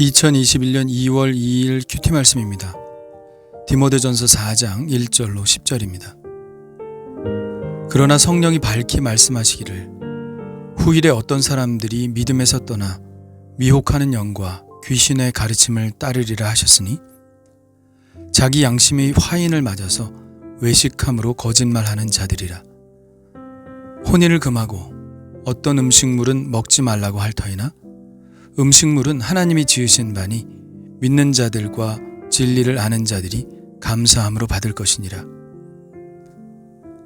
2021년 2월 2일 큐티 말씀입니다. 디모데전서 4장 1절로 10절입니다. 그러나 성령이 밝히 말씀하시기를 후일에 어떤 사람들이 믿음에서 떠나 미혹하는 영과 귀신의 가르침을 따르리라 하셨으니 자기 양심이 화인을 맞아서 외식함으로 거짓말하는 자들이라 혼인을 금하고 어떤 음식물은 먹지 말라고 할 터이나 음식물은 하나님이 지으신 바니 믿는 자들과 진리를 아는 자들이 감사함으로 받을 것이니라.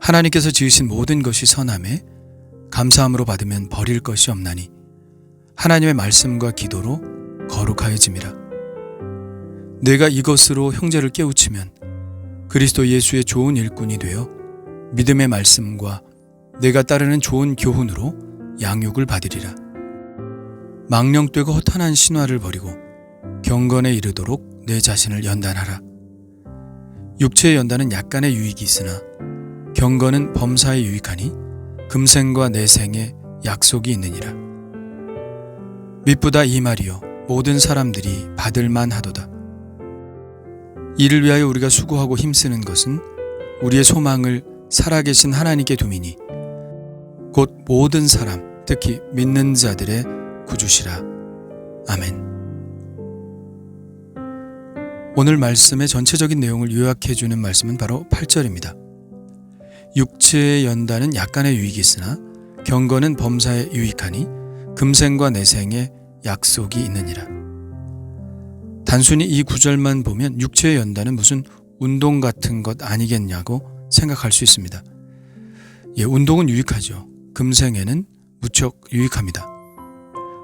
하나님께서 지으신 모든 것이 선함에 감사함으로 받으면 버릴 것이 없나니 하나님의 말씀과 기도로 거룩하여짐이라. 내가 이것으로 형제를 깨우치면 그리스도 예수의 좋은 일꾼이 되어 믿음의 말씀과 내가 따르는 좋은 교훈으로 양육을 받으리라. 망령되고 허탄한 신화를 버리고 경건에 이르도록 내 자신을 연단하라. 육체의 연단은 약간의 유익이 있으나 경건은 범사에 유익하니 금생과 내생에 약속이 있느니라. 미쁘다 이 말이요 모든 사람들이 받을 만 하도다. 이를 위하여 우리가 수고하고 힘쓰는 것은 우리의 소망을 살아계신 하나님께 두미니 곧 모든 사람 특히 믿는 자들의 구주시라. 아멘. 오늘 말씀의 전체적인 내용을 요약해 주는 말씀은 바로 8절입니다. 육체의 연단은 약간의 유익이 있으나 경건은 범사에 유익하니 금생과 내생에 약속이 있느니라. 단순히 이 구절만 보면 육체의 연단은 무슨 운동 같은 것 아니겠냐고 생각할 수 있습니다. 예, 운동은 유익하죠. 금생에는 무척 유익합니다.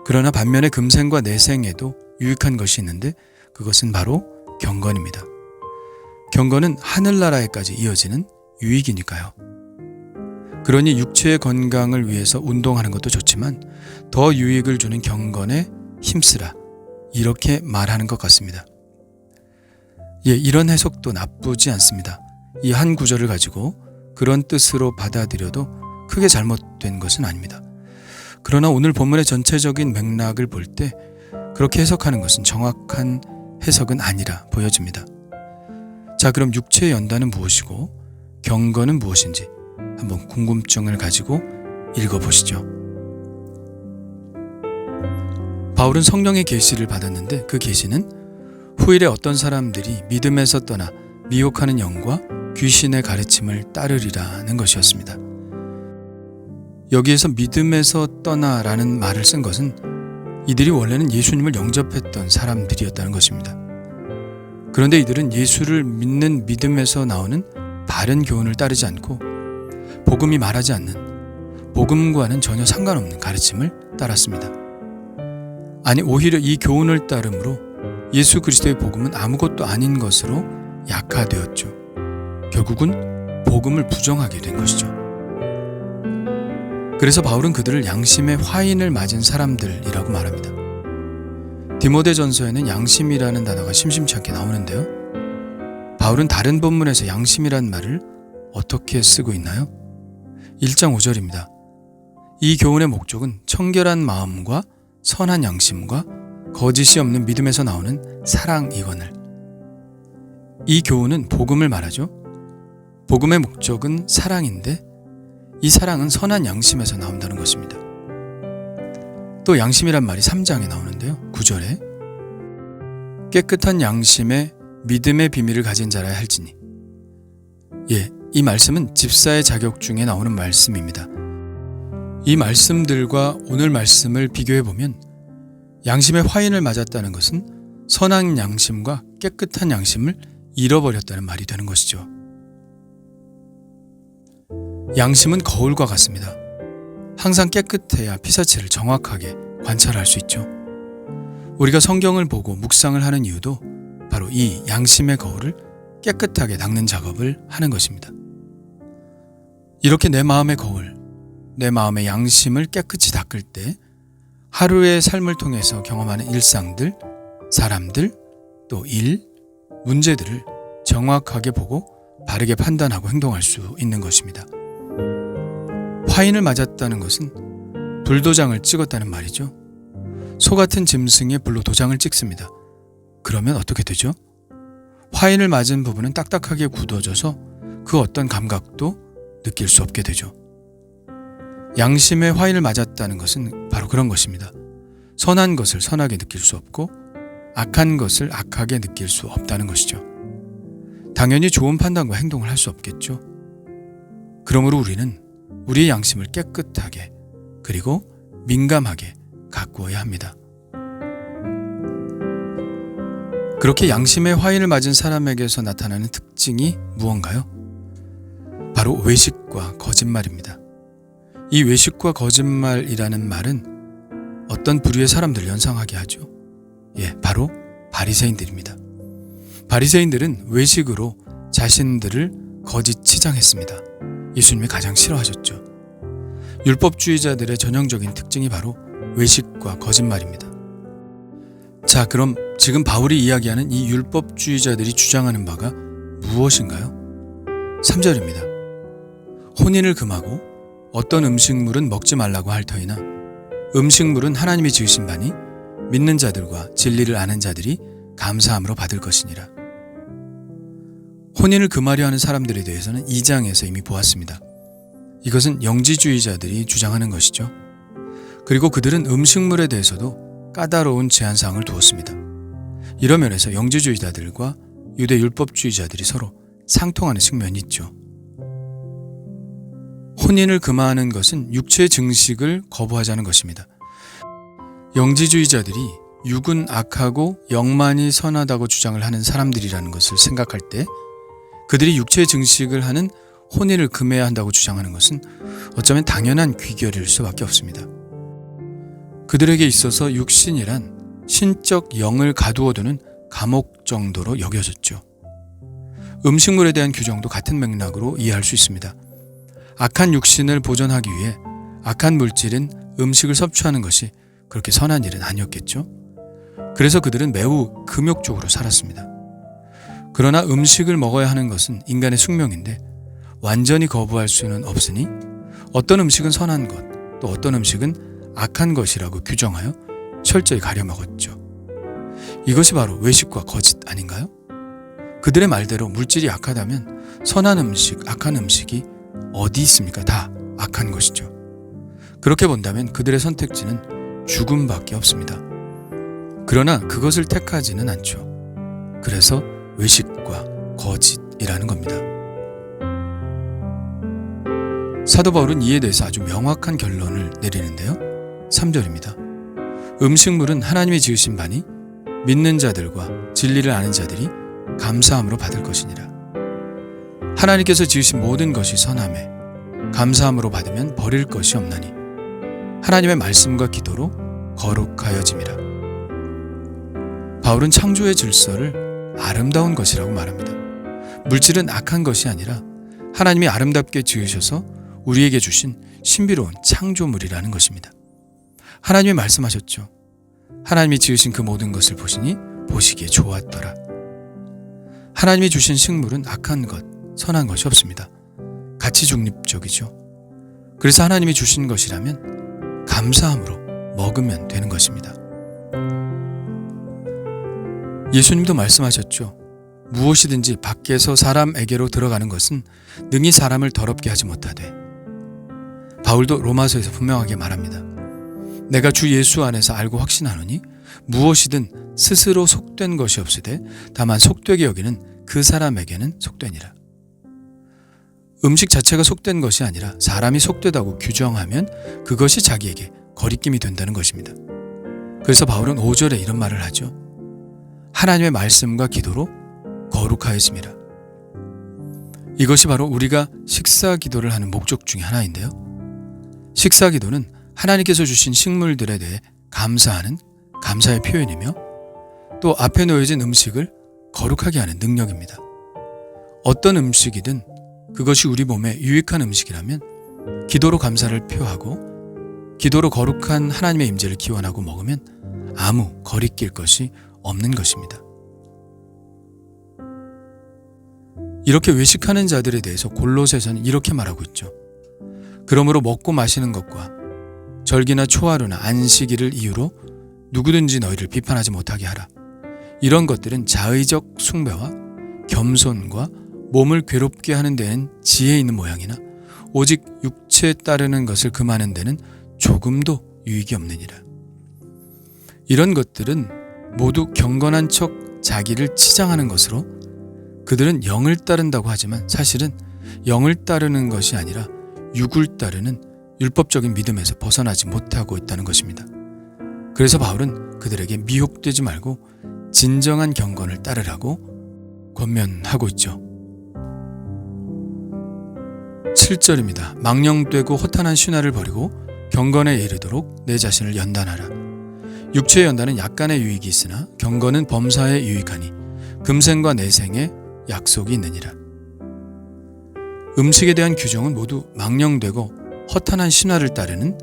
그러나 반면에 금생과 내생에도 유익한 것이 있는데 그것은 바로 경건입니다. 경건은 하늘나라에까지 이어지는 유익이니까요. 그러니 육체의 건강을 위해서 운동하는 것도 좋지만 더 유익을 주는 경건에 힘쓰라. 이렇게 말하는 것 같습니다. 예, 이런 해석도 나쁘지 않습니다. 이 한 구절을 가지고 그런 뜻으로 받아들여도 크게 잘못된 것은 아닙니다. 그러나 오늘 본문의 전체적인 맥락을 볼 때 그렇게 해석하는 것은 정확한 해석은 아니라 보여집니다. 자, 그럼 육체의 연단은 무엇이고 경건은 무엇인지 한번 궁금증을 가지고 읽어보시죠. 바울은 성령의 계시를 받았는데 그 계시는 후일에 어떤 사람들이 믿음에서 떠나 미혹하는 영과 귀신의 가르침을 따르리라는 것이었습니다. 여기에서 믿음에서 떠나라는 말을 쓴 것은 이들이 원래는 예수님을 영접했던 사람들이었다는 것입니다. 그런데 이들은 예수를 믿는 믿음에서 나오는 바른 교훈을 따르지 않고 복음이 말하지 않는 복음과는 전혀 상관없는 가르침을 따랐습니다. 아니 오히려 이 교훈을 따름으로 예수 그리스도의 복음은 아무것도 아닌 것으로 약화되었죠. 결국은 복음을 부정하게 된 것이죠. 그래서 바울은 그들을 양심의 화인을 맞은 사람들이라고 말합니다. 디모데전서에는 양심이라는 단어가 심심치 않게 나오는데요. 바울은 다른 본문에서 양심이란 말을 어떻게 쓰고 있나요? 1장 5절입니다. 이 교훈의 목적은 청결한 마음과 선한 양심과 거짓이 없는 믿음에서 나오는 사랑이거늘. 이 교훈은 복음을 말하죠. 복음의 목적은 사랑인데 이 사랑은 선한 양심에서 나온다는 것입니다. 또 양심이란 말이 3장에 나오는데요. 9절에 깨끗한 양심에 믿음의 비밀을 가진 자라야 할지니 예, 이 말씀은 집사의 자격 중에 나오는 말씀입니다. 이 말씀들과 오늘 말씀을 비교해 보면 양심의 화인을 맞았다는 것은 선한 양심과 깨끗한 양심을 잃어버렸다는 말이 되는 것이죠. 양심은 거울과 같습니다. 항상 깨끗해야 피사체를 정확하게 관찰할 수 있죠. 우리가 성경을 보고 묵상을 하는 이유도 바로 이 양심의 거울을 깨끗하게 닦는 작업을 하는 것입니다. 이렇게 내 마음의 거울, 내 마음의 양심을 깨끗이 닦을 때 하루의 삶을 통해서 경험하는 일상들, 사람들, 또 일, 문제들을 정확하게 보고 바르게 판단하고 행동할 수 있는 것입니다. 화인을 맞았다는 것은 불도장을 찍었다는 말이죠. 소 같은 짐승의 불로 도장을 찍습니다. 그러면 어떻게 되죠? 화인을 맞은 부분은 딱딱하게 굳어져서 그 어떤 감각도 느낄 수 없게 되죠. 양심의 화인을 맞았다는 것은 바로 그런 것입니다. 선한 것을 선하게 느낄 수 없고 악한 것을 악하게 느낄 수 없다는 것이죠. 당연히 좋은 판단과 행동을 할 수 없겠죠. 그러므로 우리는 우리의 양심을 깨끗하게 그리고 민감하게 가꾸어야 합니다. 그렇게 양심의 화인을 맞은 사람에게서 나타나는 특징이 무언가요? 바로 외식과 거짓말입니다. 이 외식과 거짓말이라는 말은 어떤 부류의 사람들 연상하게 하죠. 예, 바로 바리새인들입니다. 바리새인들은 외식으로 자신들을 거짓 치장했습니다. 예수님이 가장 싫어하셨죠. 율법주의자들의 전형적인 특징이 바로 외식과 거짓말입니다. 자, 그럼 지금 바울이 이야기하는 이 율법주의자들이 주장하는 바가 무엇인가요? 3절입니다. 혼인을 금하고 어떤 음식물은 먹지 말라고 할 터이나 음식물은 하나님이 지으신 바니 믿는 자들과 진리를 아는 자들이 감사함으로 받을 것이니라. 혼인을 금하려 하는 사람들에 대해서는 2장에서 이미 보았습니다. 이것은 영지주의자들이 주장하는 것이죠. 그리고 그들은 음식물에 대해서도 까다로운 제한사항을 두었습니다. 이런 면에서 영지주의자들과 유대 율법주의자들이 서로 상통하는 측면이 있죠. 혼인을 금하는 것은 육체 증식을 거부하자는 것입니다. 영지주의자들이 육은 악하고 영만이 선하다고 주장을 하는 사람들이라는 것을 생각할 때 그들이 육체 증식을 하는 혼인을 금해야 한다고 주장하는 것은 어쩌면 당연한 귀결일 수밖에 없습니다. 그들에게 있어서 육신이란 신적 영을 가두어두는 감옥 정도로 여겨졌죠. 음식물에 대한 규정도 같은 맥락으로 이해할 수 있습니다. 악한 육신을 보존하기 위해 악한 물질인 음식을 섭취하는 것이 그렇게 선한 일은 아니었겠죠. 그래서 그들은 매우 금욕적으로 살았습니다. 그러나 음식을 먹어야 하는 것은 인간의 숙명인데 완전히 거부할 수는 없으니 어떤 음식은 선한 것, 또 어떤 음식은 악한 것이라고 규정하여 철저히 가려 먹었죠. 이것이 바로 외식과 거짓 아닌가요? 그들의 말대로 물질이 악하다면 선한 음식, 악한 음식이 어디 있습니까? 다 악한 것이죠. 그렇게 본다면 그들의 선택지는 죽음밖에 없습니다. 그러나 그것을 택하지는 않죠. 그래서 외식과 거짓이라는 겁니다. 사도 바울은 이에 대해서 아주 명확한 결론을 내리는데요. 3절입니다. 음식물은 하나님이 지으신 바니 믿는 자들과 진리를 아는 자들이 감사함으로 받을 것이니라. 하나님께서 지으신 모든 것이 선함에 감사함으로 받으면 버릴 것이 없나니 하나님의 말씀과 기도로 거룩하여짐이라. 바울은 창조의 질서를 아름다운 것이라고 말합니다. 물질은 악한 것이 아니라 하나님이 아름답게 지으셔서 우리에게 주신 신비로운 창조물이라는 것입니다. 하나님이 말씀하셨죠. 하나님이 지으신 그 모든 것을 보시니 보시기에 좋았더라. 하나님이 주신 식물은 악한 것, 선한 것이 없습니다. 가치 중립적이죠. 그래서 하나님이 주신 것이라면 감사함으로 먹으면 되는 것입니다. 예수님도 말씀하셨죠. 무엇이든지 밖에서 사람에게로 들어가는 것은 능히 사람을 더럽게 하지 못하되 바울도 로마서에서 분명하게 말합니다. 내가 주 예수 안에서 알고 확신하노니 무엇이든 스스로 속된 것이 없으되 다만 속되게 여기는 그 사람에게는 속되니라. 음식 자체가 속된 것이 아니라 사람이 속되다고 규정하면 그것이 자기에게 거리낌이 된다는 것입니다. 그래서 바울은 5절에 이런 말을 하죠. 하나님의 말씀과 기도로 거룩하였습니다. 이것이 바로 우리가 식사 기도를 하는 목적 중의 하나인데요. 식사 기도는 하나님께서 주신 식물들에 대해 감사하는 감사의 표현이며 또 앞에 놓여진 음식을 거룩하게 하는 능력입니다. 어떤 음식이든 그것이 우리 몸에 유익한 음식이라면 기도로 감사를 표하고 기도로 거룩한 하나님의 임재를 기원하고 먹으면 아무 거리낄 것이 없는 것입니다. 이렇게 외식하는 자들에 대해서 골로새서는 이렇게 말하고 있죠. 그러므로 먹고 마시는 것과 절기나 초하루나 안식일을 이유로 누구든지 너희를 비판하지 못하게 하라. 이런 것들은 자의적 숭배와 겸손과 몸을 괴롭게 하는 데는 지혜 있는 모양이나 오직 육체에 따르는 것을 금하는 데는 조금도 유익이 없느니라. 이런 것들은 모두 경건한 척 자기를 치장하는 것으로 그들은 영을 따른다고 하지만 사실은 영을 따르는 것이 아니라 육을 따르는 율법적인 믿음에서 벗어나지 못하고 있다는 것입니다. 그래서 바울은 그들에게 미혹되지 말고 진정한 경건을 따르라고 권면하고 있죠. 7절입니다. 망령되고 허탄한 신화를 버리고 경건에 이르도록 내 자신을 연단하라. 육체의 연단은 약간의 유익이 있으나 경건은 범사에 유익하니 금생과 내생에 약속이 있느니라. 음식에 대한 규정은 모두 망령되고 허탄한 신화를 따르는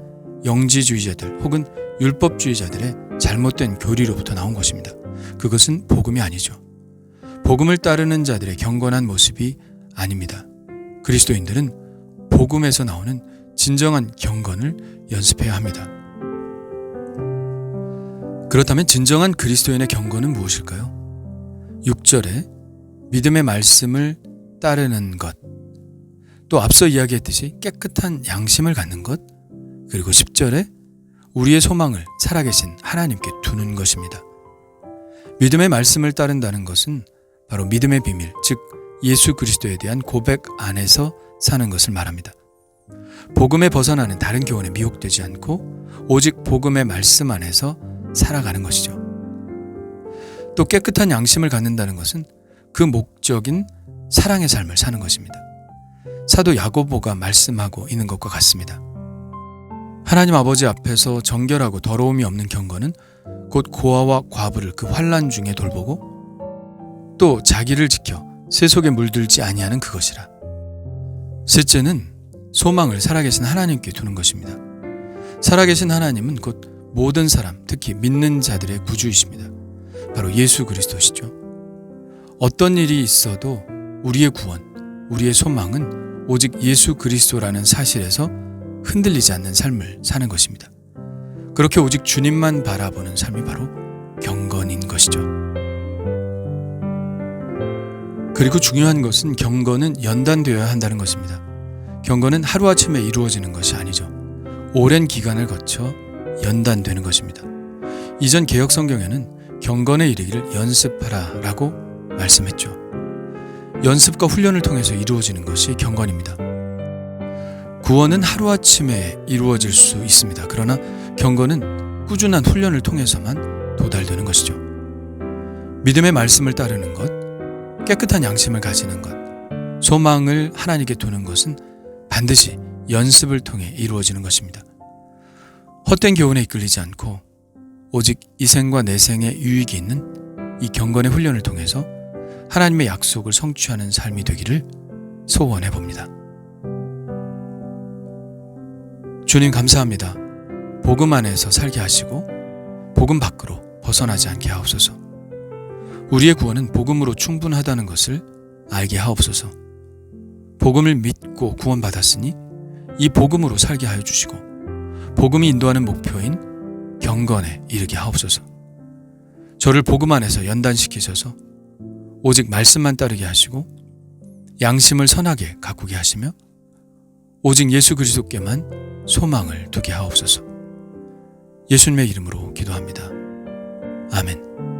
영지주의자들 혹은 율법주의자들의 잘못된 교리로부터 나온 것입니다. 그것은 복음이 아니죠. 복음을 따르는 자들의 경건한 모습이 아닙니다. 그리스도인들은 복음에서 나오는 진정한 경건을 연습해야 합니다. 그렇다면 진정한 그리스도인의 경건은 무엇일까요? 6절에 믿음의 말씀을 따르는 것, 또 앞서 이야기했듯이 깨끗한 양심을 갖는 것, 그리고 10절에 우리의 소망을 살아계신 하나님께 두는 것입니다. 믿음의 말씀을 따른다는 것은 바로 믿음의 비밀, 즉 예수 그리스도에 대한 고백 안에서 사는 것을 말합니다. 복음에 벗어나는 다른 교훈에 미혹되지 않고 오직 복음의 말씀 안에서 살아가는 것이죠. 또 깨끗한 양심을 갖는다는 것은 그 목적인 사랑의 삶을 사는 것입니다. 사도 야고보가 말씀하고 있는 것과 같습니다. 하나님 아버지 앞에서 정결하고 더러움이 없는 경건은 곧 고아와 과부를 그 환란 중에 돌보고 또 자기를 지켜 세속에 물들지 아니하는 그것이라. 셋째는 소망을 살아계신 하나님께 두는 것입니다. 살아계신 하나님은 곧 모든 사람, 특히 믿는 자들의 구주이십니다. 바로 예수 그리스도시죠. 어떤 일이 있어도 우리의 구원, 우리의 소망은 오직 예수 그리스도라는 사실에서 흔들리지 않는 삶을 사는 것입니다. 그렇게 오직 주님만 바라보는 삶이 바로 경건인 것이죠. 그리고 중요한 것은 경건은 연단되어야 한다는 것입니다. 경건은 하루아침에 이루어지는 것이 아니죠. 오랜 기간을 거쳐 연단되는 것입니다. 이전 개혁 성경에는 경건에 이르기를 연습하라 라고 말씀했죠. 연습과 훈련을 통해서 이루어지는 것이 경건입니다. 구원은 하루아침에 이루어질 수 있습니다. 그러나 경건은 꾸준한 훈련을 통해서만 도달되는 것이죠. 믿음의 말씀을 따르는 것, 깨끗한 양심을 가지는 것, 소망을 하나님께 두는 것은 반드시 연습을 통해 이루어지는 것입니다. 헛된 교훈에 이끌리지 않고 오직 이생과 내생에 유익이 있는 이 경건의 훈련을 통해서 하나님의 약속을 성취하는 삶이 되기를 소원해 봅니다. 주님 감사합니다. 복음 안에서 살게 하시고 복음 밖으로 벗어나지 않게 하옵소서. 우리의 구원은 복음으로 충분하다는 것을 알게 하옵소서. 복음을 믿고 구원받았으니 이 복음으로 살게 하여 주시고 복음이 인도하는 목표인 경건에 이르게 하옵소서. 저를 복음 안에서 연단시키셔서 오직 말씀만 따르게 하시고 양심을 선하게 가꾸게 하시며 오직 예수 그리스도께만 소망을 두게 하옵소서. 예수님의 이름으로 기도합니다. 아멘.